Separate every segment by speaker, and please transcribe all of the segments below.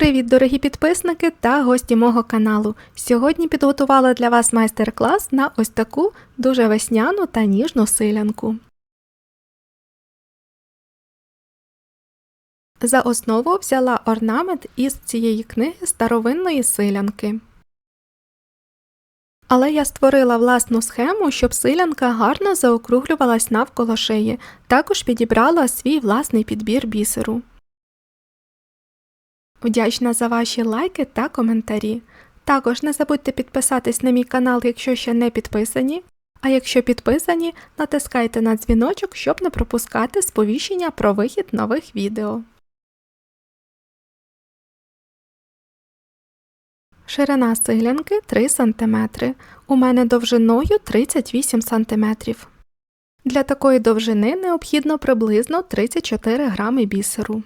Speaker 1: Привіт, дорогі підписники та гості мого каналу. Сьогодні підготувала для вас майстер-клас на ось таку дуже весняну та ніжну силянку. За основу взяла орнамент із цієї книги старовинної силянки. Але я створила власну схему, щоб силянка гарно заокруглювалась навколо шиї, також підібрала свій власний підбір бісеру. Вдячна за ваші лайки та коментарі. Також не забудьте підписатись на мій канал, якщо ще не підписані. А якщо підписані, натискайте на дзвіночок, щоб не пропускати сповіщення про вихід нових відео. Ширина силянки 3 см. У мене довжиною 38 см. Для такої довжини необхідно приблизно 34 грами бісеру.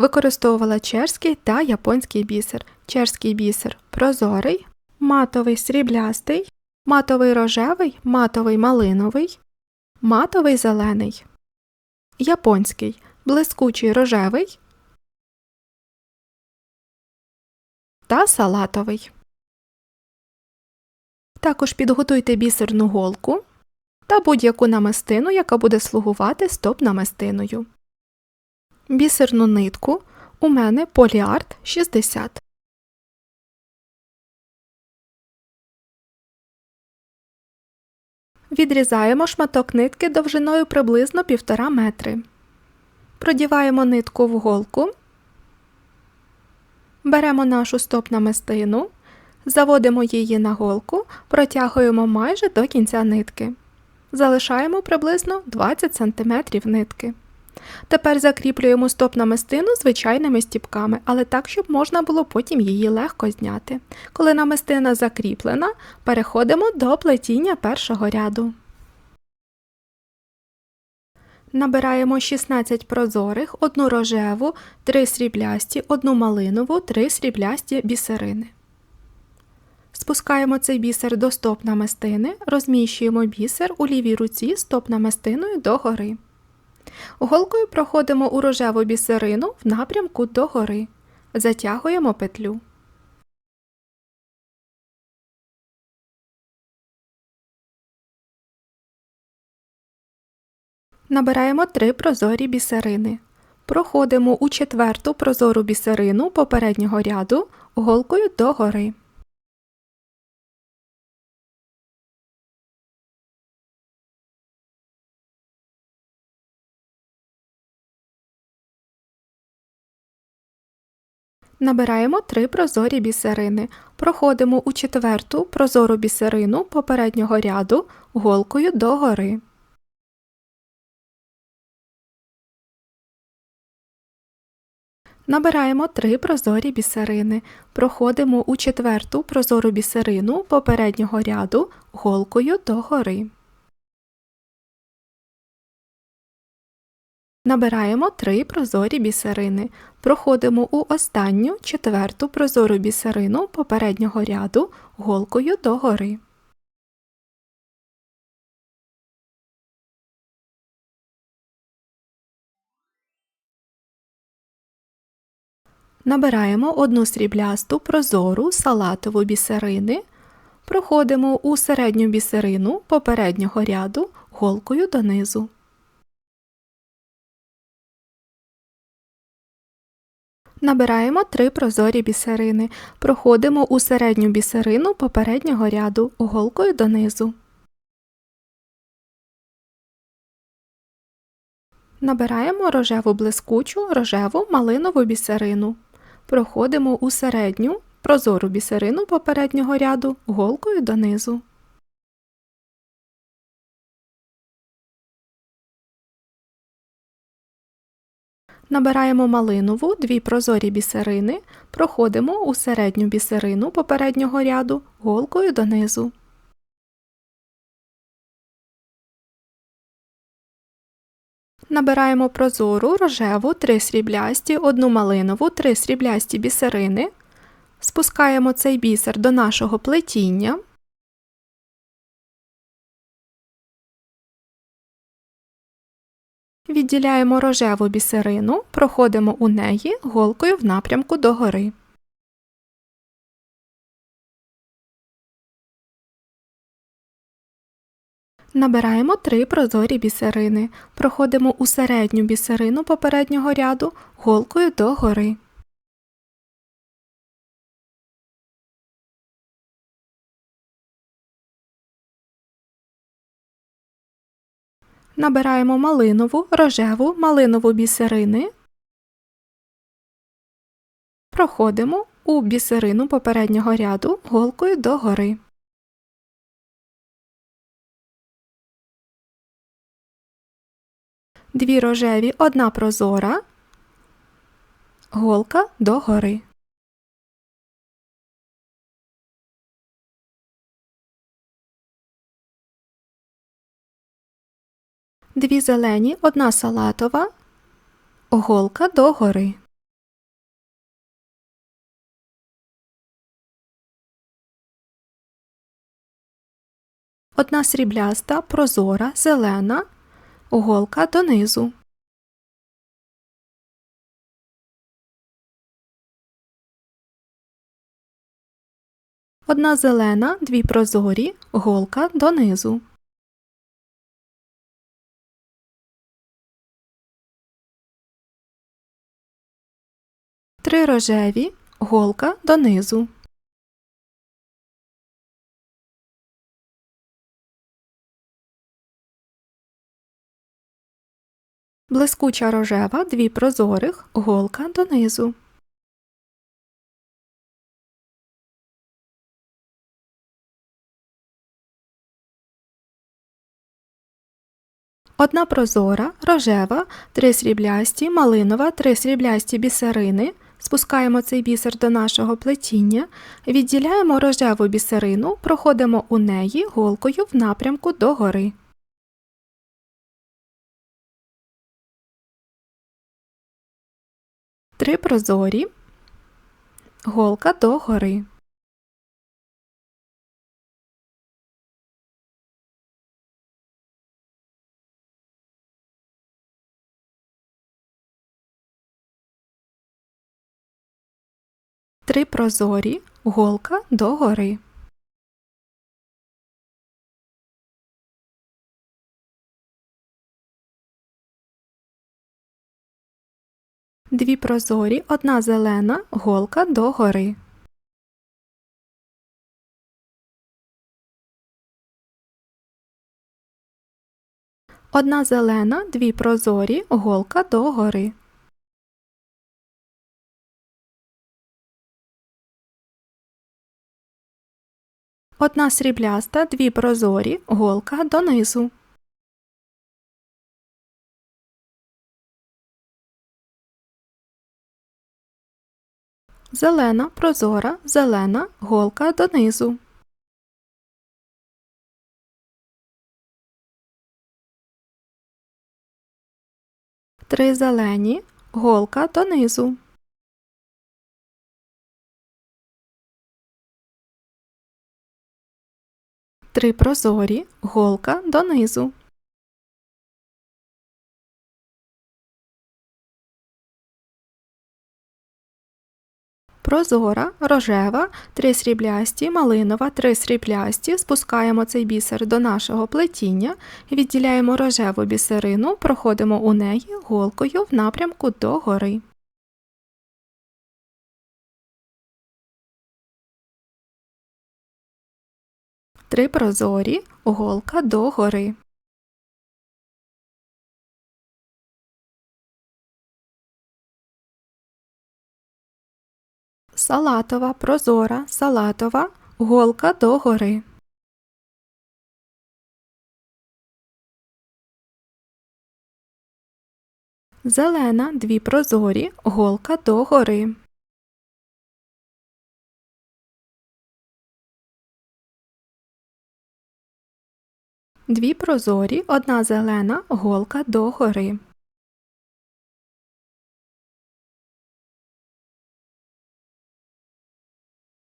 Speaker 1: Використовувала чешський та японський бісер. Чешський бісер прозорий, матовий сріблястий, матовий рожевий, матовий малиновий, матовий зелений. Японський блискучий рожевий та салатовий. Також підготуйте бісерну голку та будь-яку намистину, яка буде слугувати стоп-намистиною. Бісерну нитку у мене поліарт 60. Відрізаємо шматок нитки довжиною приблизно 1,5 метри. Продіваємо нитку в голку. Беремо нашу стоп-намистину, заводимо її на голку, протягуємо майже до кінця нитки. Залишаємо приблизно 20 см нитки. Тепер закріплюємо стоп намистину звичайними стіпками, але так, щоб можна було потім її легко зняти. Коли намистина закріплена, переходимо до плетіння першого ряду. Набираємо 16 прозорих, одну рожеву, 3 сріблясті, одну малинову, 3 сріблясті бісерини. Спускаємо цей бісер до стоп намистини, розміщуємо бісер у лівій руці стоп намистиною догори. Голкою проходимо у рожеву бісерину в напрямку догори. Затягуємо петлю. Набираємо три прозорі бісерини. Проходимо у четверту прозору бісерину попереднього ряду голкою догори. Набираємо три прозорі бісерини. Проходимо у четверту прозору бісерину попереднього ряду голкою догори. Набираємо три прозорі бісерини. Проходимо у четверту прозору бісерину попереднього ряду голкою догори. Набираємо три прозорі бісерини. Проходимо у останню четверту прозору бісерину попереднього ряду голкою догори. Набираємо одну сріблясту прозору салатову бісерини. Проходимо у середню бісерину попереднього ряду голкою донизу. Набираємо три прозорі бісерини. Проходимо у середню бісерину попереднього ряду голкою донизу. Набираємо рожеву блискучу рожеву малинову бісерину. Проходимо у середню прозору бісерину попереднього ряду голкою донизу. Набираємо малинову дві прозорі бісерини, проходимо у середню бісерину попереднього ряду голкою донизу. Набираємо прозору рожеву три сріблясті, одну малинову, три сріблясті бісерини. Спускаємо цей бісер до нашого плетіння. Відділяємо рожеву бісерину, проходимо у неї голкою в напрямку догори. Набираємо три прозорі бісерини, проходимо у середню бісерину попереднього ряду голкою догори. Набираємо малинову, рожеву, малинову бісерини. Проходимо у бісерину попереднього ряду голкою догори. Дві рожеві, одна прозора, голка догори. Дві зелені, одна салатова, голка догори. Одна срібляста, прозора, зелена, голка донизу. Одна зелена, дві прозорі, голка донизу. Три рожеві, голка донизу. Блискуча рожева, дві прозорих, голка донизу. Одна прозора, рожева, три сріблясті, малинова, три сріблясті бісерини. Спускаємо цей бісер до нашого плетіння, відділяємо рожеву бісерину, проходимо у неї голкою в напрямку догори. Три прозорі, голка догори. Три прозорі, голка догори. Дві прозорі, одна зелена, голка догори. Одна зелена, дві прозорі, голка догори. Одна срібляста, дві прозорі, голка донизу. Зелена, прозора, зелена, голка донизу. Три зелені, голка донизу. Три прозорі, голка донизу. Прозора, рожева, три сріблясті, малинова, три сріблясті. Спускаємо цей бісер до нашого плетіння, відділяємо рожеву бісерину, проходимо у неї голкою в напрямку догори. Три прозорі, голка догори. Салатова, прозора, салатова, голка догори. Зелена, дві прозорі, голка догори. Дві прозорі, одна зелена, голка догори.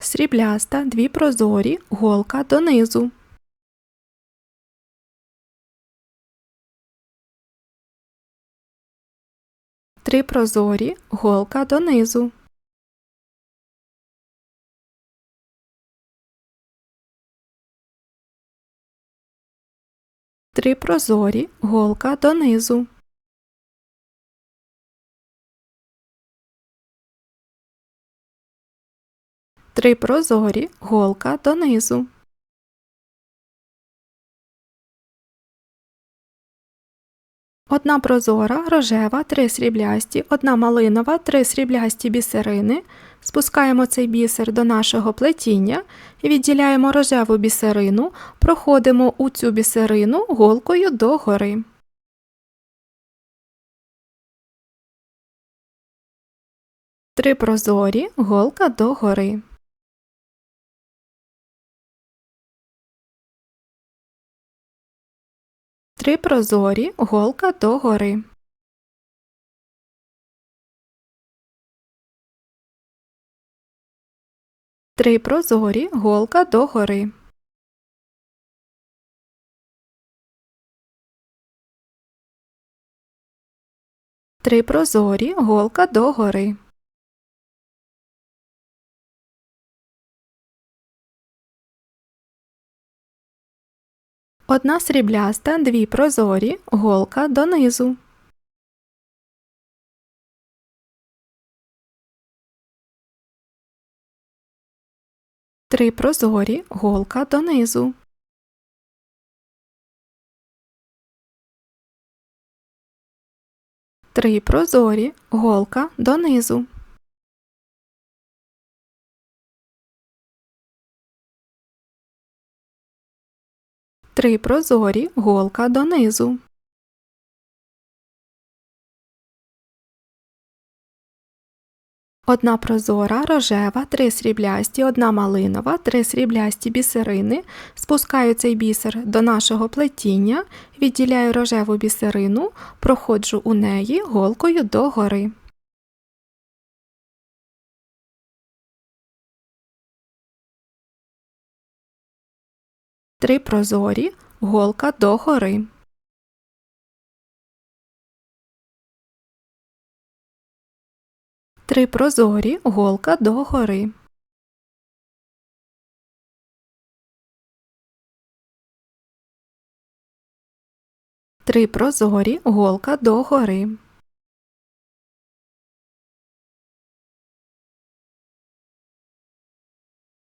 Speaker 1: Срібляста, дві прозорі, голка донизу. Три прозорі, голка донизу. Три прозорі, голка донизу. Три прозорі, голка донизу. Одна прозора, рожева, три сріблясті, одна малинова, три сріблясті бісерини. Спускаємо цей бісер до нашого плетіння, відділяємо рожеву бісерину, проходимо у цю бісерину голкою догори. Три прозорі, голка догори. Три прозорі, голка догори. Три прозорі, голка догори. Три прозорі, голка догори. Одна срібляста, дві прозорі, голка донизу. Три прозорі, голка донизу. Три прозорі, голка донизу. Три прозорі, голка донизу. Одна прозора, рожева, три сріблясті, одна малинова, три сріблясті бісерини. Спускаю цей бісер до нашого плетіння, відділяю рожеву бісерину, проходжу у неї голкою догори. Три прозорі, голка догори. Три прозорі, голка догори. Три прозорі, голка догори.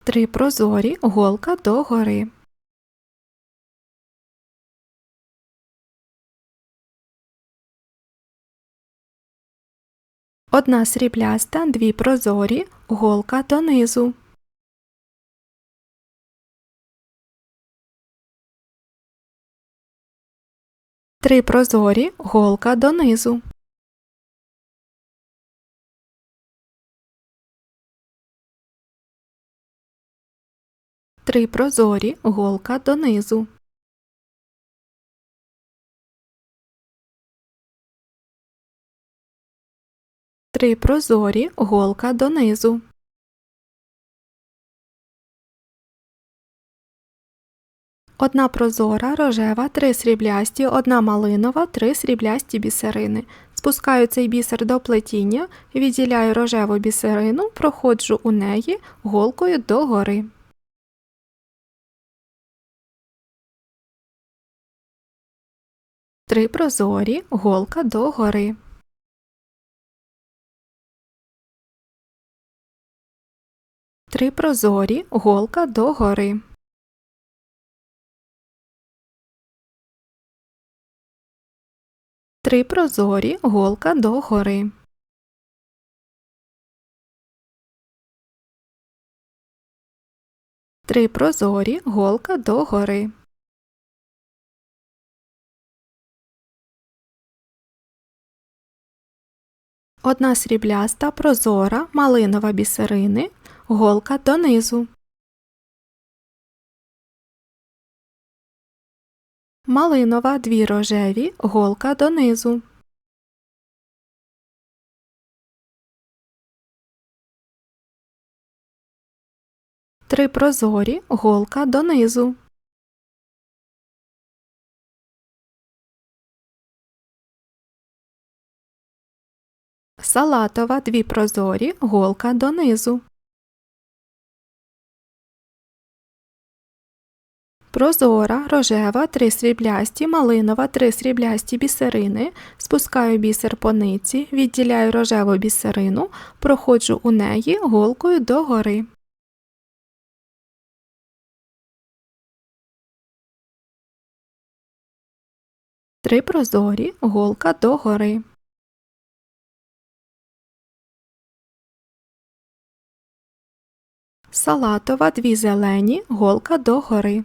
Speaker 1: Три прозорі, голка догори. Одна срібляста, дві прозорі, голка донизу. Три прозорі, голка донизу. Три прозорі, голка донизу. Три прозорі, голка донизу. Одна прозора, рожева, три сріблясті, одна малинова, три сріблясті бісерини. Спускаю цей бісер до плетіння, відділяю рожеву бісерину, проходжу у неї голкою догори. Три прозорі, голка догори. Три прозорі, голка догори. Три прозорі, голка догори. Три прозорі, голка догори. Одна срібляста, прозора, малинова бісерини, голка донизу. Малинова, дві рожеві, голка донизу. Три прозорі, голка донизу. салатова, дві прозорі, голка донизу. Прозора, рожева, три сріблясті, малинова, три сріблясті бісерини. Спускаю бісер по ниці, відділяю рожеву бісерину, проходжу у неї голкою догори. Три прозорі, голка догори. Салатова, дві зелені, голка догори.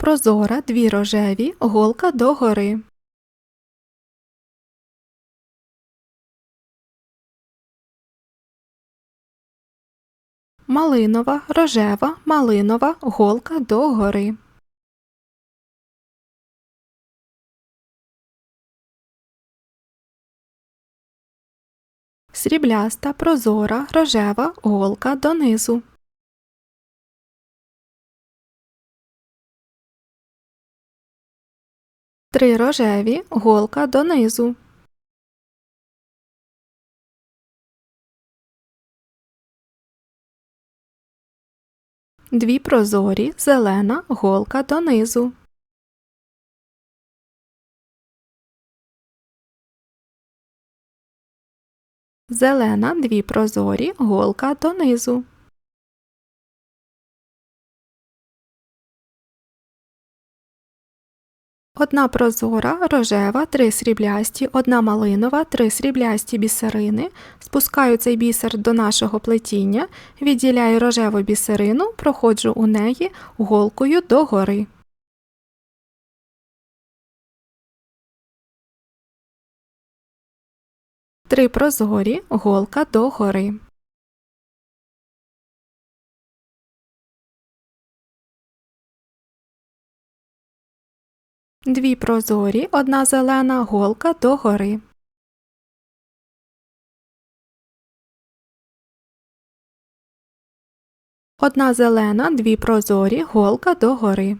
Speaker 1: Прозора, дві рожеві, голка догори. Малинова, рожева, малинова, голка догори. Срібляста, прозора, рожева, голка донизу. Три рожеві, голка донизу. Дві прозорі, зелена, голка донизу. Зелена, дві прозорі, голка донизу. Одна прозора, рожева, три сріблясті, одна малинова, три сріблясті бісерини. Спускаю цей бісер до нашого плетіння, відділяю рожеву бісерину, проходжу у неї голкою догори. Три прозорі, голка догори. Дві прозорі, одна зелена, голка догори. Одна зелена, дві прозорі, голка догори.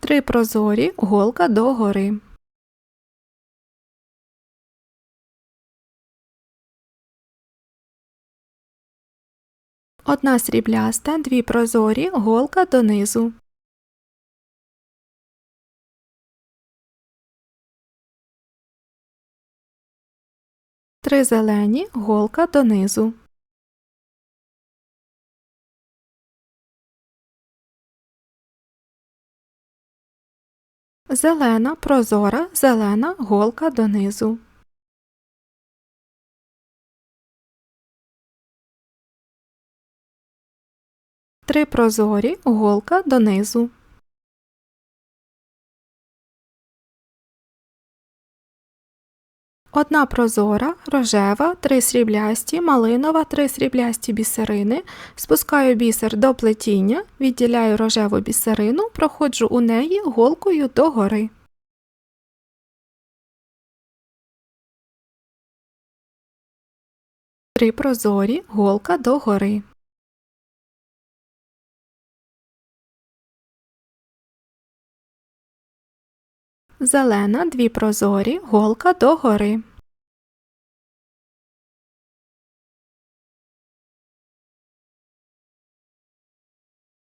Speaker 1: Три прозорі, голка догори. Одна срібляста, дві прозорі, голка донизу. Три зелені, голка донизу. Зелена, прозора, зелена, голка донизу. Три прозорі, голка донизу. Одна прозора, рожева, три сріблясті, малинова, три сріблясті бісерини. Спускаю бісер до плетіння, відділяю рожеву бісерину, проходжу у неї голкою догори. Три прозорі, голка догори. Зелена, дві прозорі, голка догори.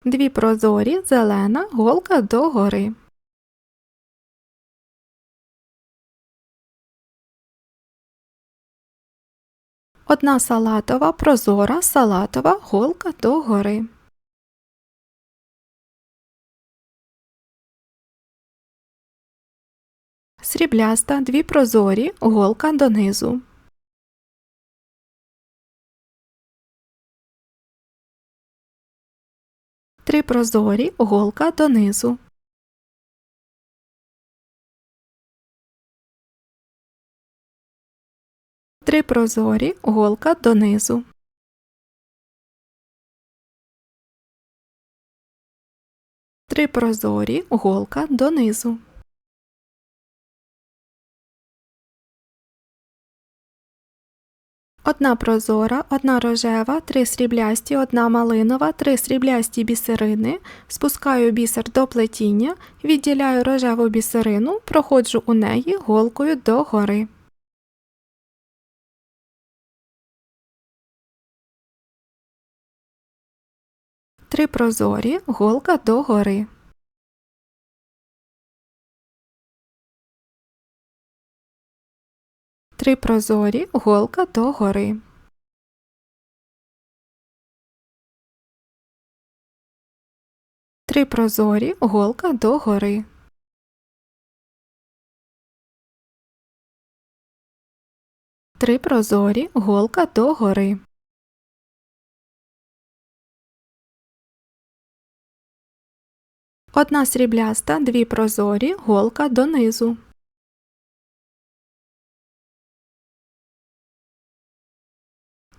Speaker 1: Дві прозорі, зелена, голка догори. Одна салатова, прозора, салатова, голка догори. Срібляста, дві прозорі, голка донизу. Три прозорі, голка донизу. Три прозорі, голка донизу. Три прозорі, голка донизу. Одна прозора, одна рожева, три сріблясті, одна малинова, три сріблясті бісерини. Спускаю бісер до плетіння, відділяю рожеву бісерину, проходжу у неї голкою до гори. Три прозорі, голка до Три прозорі, голка до гори. Три прозорі, голка до гори. Три прозорі, голка до гори. Одна срібляста, дві прозорі, голка донизу.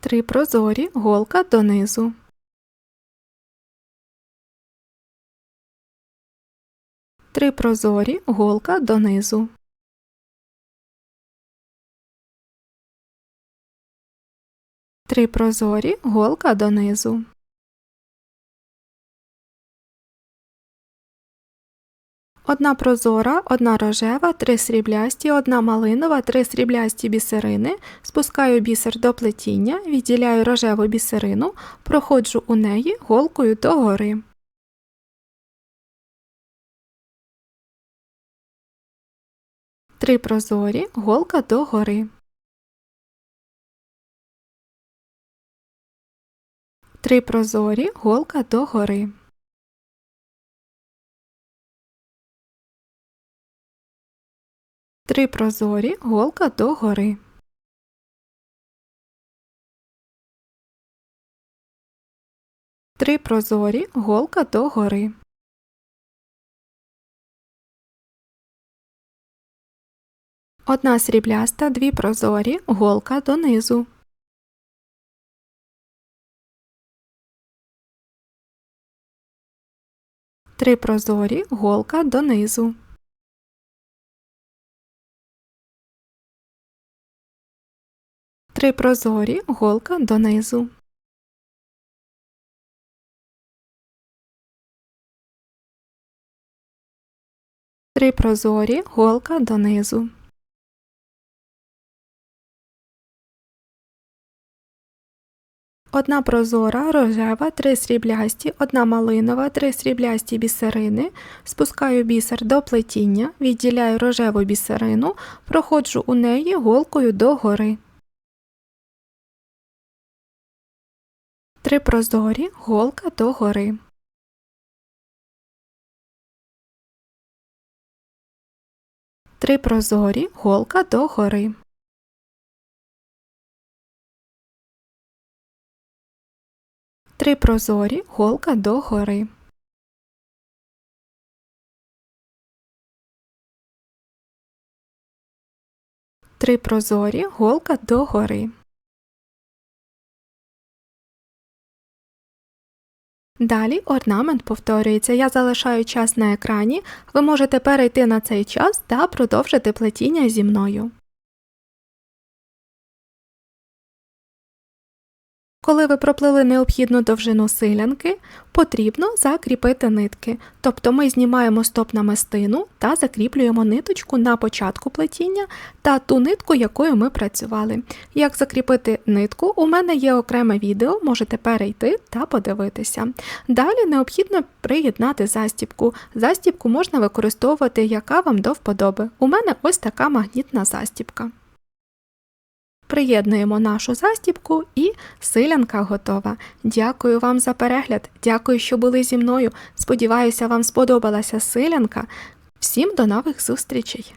Speaker 1: Три прозорі, голка донизу. Три прозорі, голка донизу. Три прозорі, голка донизу. Одна прозора, одна рожева, три сріблясті, одна малинова, три сріблясті бісерини. Спускаю бісер до плетіння, відділяю рожеву бісерину, проходжу у неї голкою догори. Три прозорі, голка догори. Три прозорі, голка догори. Три прозорі, голка догори. Три прозорі, голка догори. Одна срібляста, дві прозорі, голка донизу. Три прозорі, голка донизу. Три прозорі, голка донизу. Три прозорі, голка донизу. Одна прозора, рожева, три сріблясті, одна малинова, три сріблясті бісерини. Спускаю бісер до плетіння, відділяю рожеву бісерину, проходжу у неї голкою догори. Три прозорі, голка догори. Три прозорі, голка догори. Три прозорі, голка догори. Три прозорі, голка догори. Далі орнамент повторюється. Я залишаю час на екрані. Ви можете перейти на цей час та продовжити плетіння зі мною. Коли ви проплили необхідну довжину силянки, потрібно закріпити нитки. Тобто ми знімаємо стоп намистину та закріплюємо ниточку на початку плетіння та ту нитку, якою ми працювали. Як закріпити нитку, у мене є окреме відео, можете перейти та подивитися. Далі необхідно приєднати застібку. Застібку можна використовувати, яка вам до вподоби. У мене ось така магнітна застібка. Приєднуємо нашу застібку і силянка готова. Дякую вам за перегляд, дякую, що були зі мною. Сподіваюся, вам сподобалася силянка. Всім до нових зустрічей!